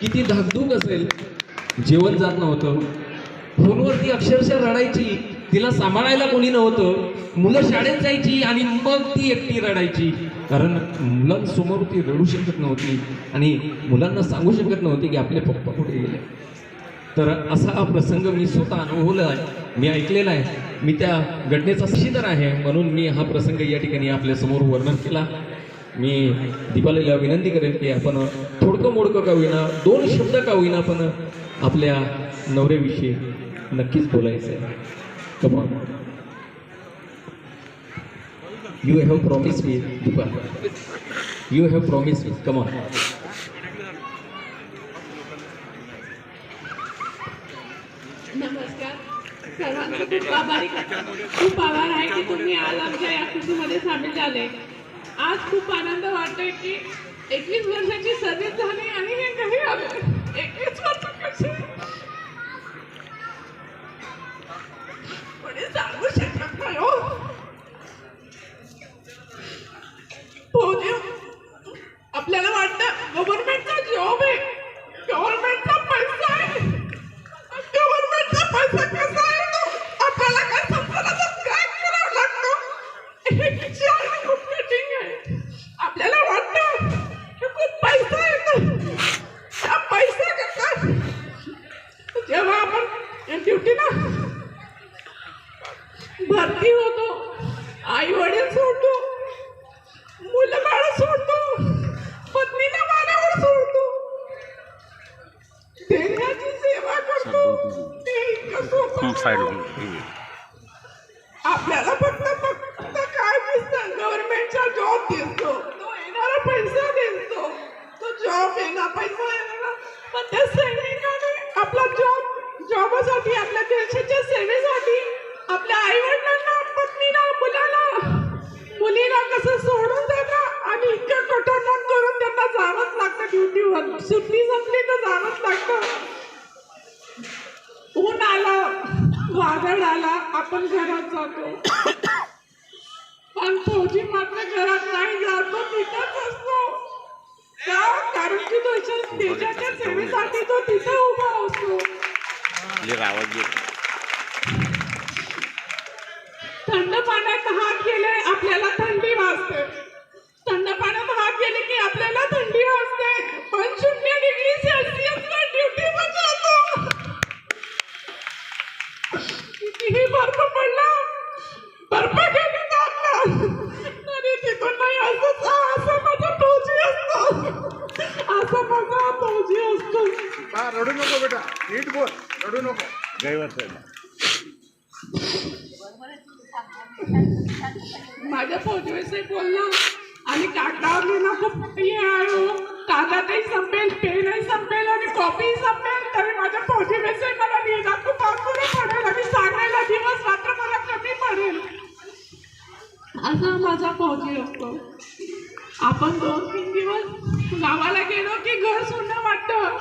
किती धाकधूक असेल. जेवण जात नव्हतं. फोनवरती अक्षरशः रडायची. तिला सांभाळायला कोणी नव्हतं. मुलं शाळेत जायची आणि मग ती एकटी रडायची. कारण मुलांसमोर ती रडू शकत नव्हती. आणि मुलांना सांगू शकत नव्हती की आपले पप्पा कुठे गेले. तर असा हा प्रसंग मी स्वतः अनुभवला आहे. मी ऐकलेला आहे. मी त्या घटनेचा साक्षीदार आहे. म्हणून मी हा प्रसंग या ठिकाणी आपल्यासमोर वर्णन केला. मी दीपालीला विनंती करेन की आपण थोडकं मोडकं का होईना दोन शब्द का होईना पण आपल्या नवऱ्याविषयी नक्कीच बोलायचं आहे come on you have promise me Deepa. You have promise me come on खूप खूप आभार आहे की तुम्ही आज आमच्या या कृतीमध्ये सामील झाले. आज खूप आनंद वाटतोय की एकवीस वर्षाची सर्विस झाली आणि हे घरी आले. एकवीस वर्ष कसे कोणी सांगू शकत नाही हो. आपल्याला वाटतं गव्हर्नमेंट सोपं आपल्याला फक्त फक्त काय दिसतं? गव्हर्नमेंटचा जॉब दिसतो. तो येणारा पैसा दिसतो. तो जॉब येणार पैसा येणार. पण त्या फौजी मात्र घरात नाही जातो तिथंच असतो. का कारण की तो देशा- देशाच्या सेवेसाठी तो तिथं उभा असतो. थंड पाण्यात हात गेले आपल्याला थंडी वाजते थंड पाण्यात हात गेले की आपल्याला थंडी वाजते पण शून्य डिग्री सेल्सिअसला ड्युटीवर जातो कितीही बर्फ पडला बर्फ गेली आपला तरी तिथून नाही असंच असं माझा फौजी असतो असं माझा फौजी असतो हा रडू नको बेटा नीट बोल रडू नको गैरवर्षाला माझ्या फौजीविषयी बोलणं. आणि कागदावर लिहिणं खूप हे आहे हो. कागदही संपेल पेनही संपेल आणि कॉपीही संपेल. तरी माझ्या फौजीविषयी मला लिहिणं खूप अवघड पडेल आणि सांगायला दिवस रात्र मला कमी पडेल. असा माझा फौजी असतो. आपण दोन तीन दिवस गावाला गेलो की घर सोडणं वाटतं.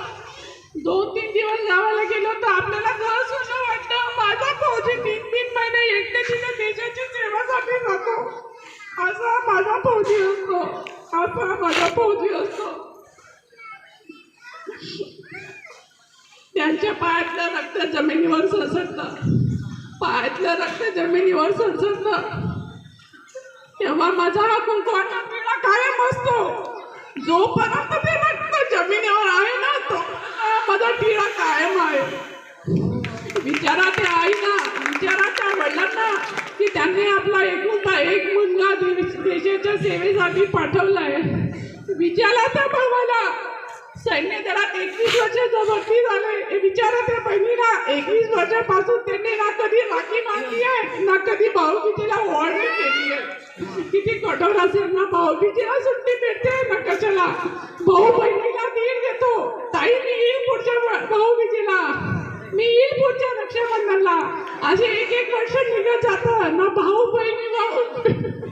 दोन तीन दिवस गावाला गेलो तर आपल्याला घर सोडणं वाटतं. माझा फौजी तीन तीन महिने एकटे तिने देशाची सेवासाठी जातो असा माझा फौजी असतो असा माझा फौजी असतो त्यांच्या पायातलं रक्त जमिनीवर सळसळतं पायातलं रक्त जमिनीवर सळसळतं तेव्हा माझा हा कुंकवाचा पिढा कायम असतो जोपर्यंत ते रक्त जमिनीवर आहे ना तो माझा टिळा कायम आहे विचारा त्या आईना विचारा त्या वडिलांना की त्यांनी आपला देश- सेवेसाठी पाठवलाय. विचारा त्या भावाला. सैन्य दलात एकवीस वर्षाचं भरती झालंय. हे विचारा त्या बहिणीला. एकवीस वर्षापासून त्यांनी ना कधी राखी मागली आहे ना कधी भाऊबीजीला ओळणी केली आहे. किती कठोर असेल ना भाऊबीजीला सुट्टी भेटते ना कशाला? भाऊ बहिणीला दीड देतो ताई मी येईल पुढच्या भाऊबीजीला. मी येईल पुढच्या रक्षाबंधनला. असे एक एक वर्ष निघत जातं ना भाऊ बहिणी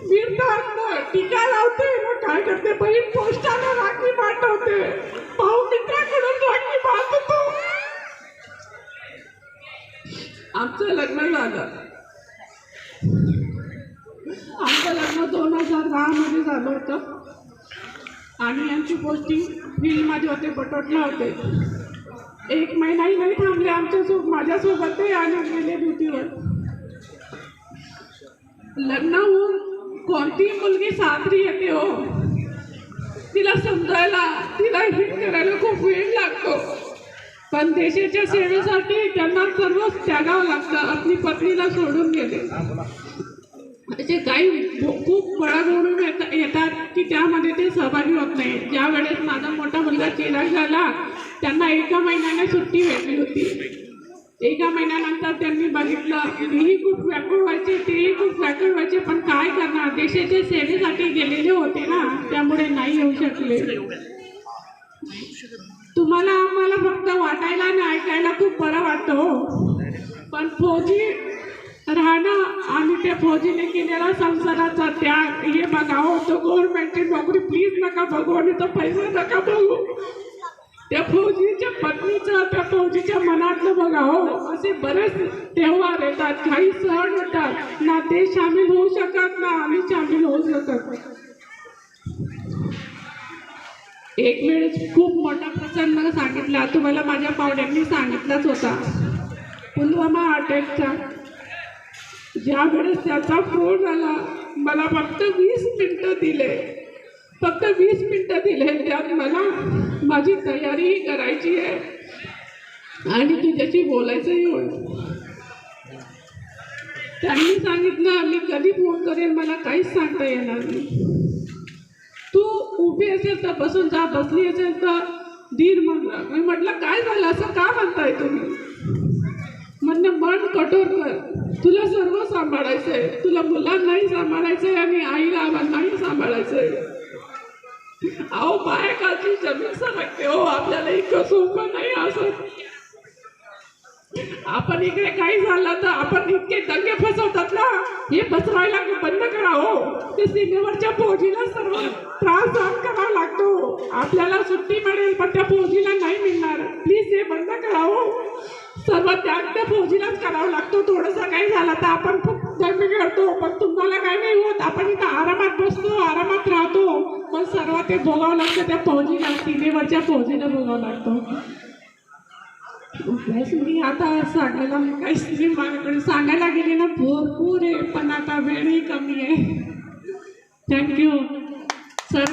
फिरतात टीका लावते ना काय करते? बहीण पोस्टाला राखी पाठवते. भाऊ मित्राकडून राखी पाठवतो आमचं लग्न झालं. आमचं लग्न दोन हजार दहा मध्ये झालं होतं. आणि यांची पोस्टिंग फील्डमध्ये होते बटोटला होते. एक महिनाही नाही थांबले आमच्यासोबत माझ्यासोबत ते आणि गेले ड्युटीवर. लग्न होऊन कोणती मुलगी सासरी येते हो? तिला समजायला तिला हिट करायला खूप वेळ लागतो. पण देशाच्या सेवेसाठी त्यांना सर्वच त्यागावं लागतं आपली पत्नीला सोडून गेले. असे काही खूप बळा निवडून येतात की त्यामध्ये ते सहभागी होत नाही. ज्या वेळेस माझा मोठा मुलगा चिराग झाला त्यांना एका महिन्याने सुट्टी भेटली होती. एका महिन्यानंतर त्यांनी बघितलं मीही खूप व्याकुळ व्हायचे तेही खूप व्याकुळ व्हायचे पण काय करणार? देशाच्या सेवेसाठी गेलेले होते ना त्यामुळे नाही येऊ शकले. तुम्हाला आम्हाला फक्त वाटायला आणि ऐकायला खूप बरं वाटतं हो. पण फौजी राहणं आणि त्या फौजीने केलेला संसाराचा त्याग हे बघावं हो, तो गव्हर्नमेंटची नोकरी प्लीज नका बघू आणि तो पैसा नका बघू. त्या फौजीच्या पत्नी त्या बघा हो. असे बरेच तेव्हार येतात. काही सण येतात. ना ते सामील होऊ शकत ना आम्ही सामील होऊ शकत. एक वेळेस खूप मोठा प्रसंग सांगितला. तुम्हाला माझ्या पाहुण्यांनी सांगितलाच होता. पुलवामा अटॅकचा. ज्या वेळेस त्याचा फोन आला मला फक्त वीस मिनटं दिले. फक्त वीस मिनटं दिले. त्यात मला माझी तयारीही करायची आहे. आणि तुझ्याशी बोलायचंही होईल त्यांनी सांगितलं मी कधी फोन करेन मला काहीच सांगता येणार नाही. तू उभी असेल तर बसून जा बसली असेल तर धीर म्हणलं मी म्हटलं काय झालं? असं का म्हणताय तुम्ही? म्हणणं मन कठोर कर. तुला सर्व सांभाळायचंय. तुला मुलांनाही सांभाळायचंय आणि आईला आबांनाही सांभाळायचंय. अहो बायकाची जमीन सरकते हो आपल्याला इतकं सोपं नाही असं. आपण इकडे काही झालं तर आपण इतके दंगे फसवतात ना? हे बसवायला बंद करा हो. ते सीमेवरच्या फौजीला सर्व त्रास सहन करावा लागतो. आपल्याला सुट्टी मिळेल पण त्या फौजीला नाही मिळणार. प्लीज हे बंद करा हो. सर्व त्याग त्या फौजीलाच करावा लागतो. थोडंसं काही झालं तर आपण खूप दंग करतो पण तुम्हाला काय नाही होत. आपण इथं आरामात बसतो आरामात राहतो. पण सर्व ते भोगावं लागतं त्या फौजीला सीमेवरच्या फौजीला भोगावं लागतो. मी आता सांगायला काही माझ्याकडे. सांगायला गेले ना भरपूर आहे पण आता वेळही कमी आहे. थँक्यू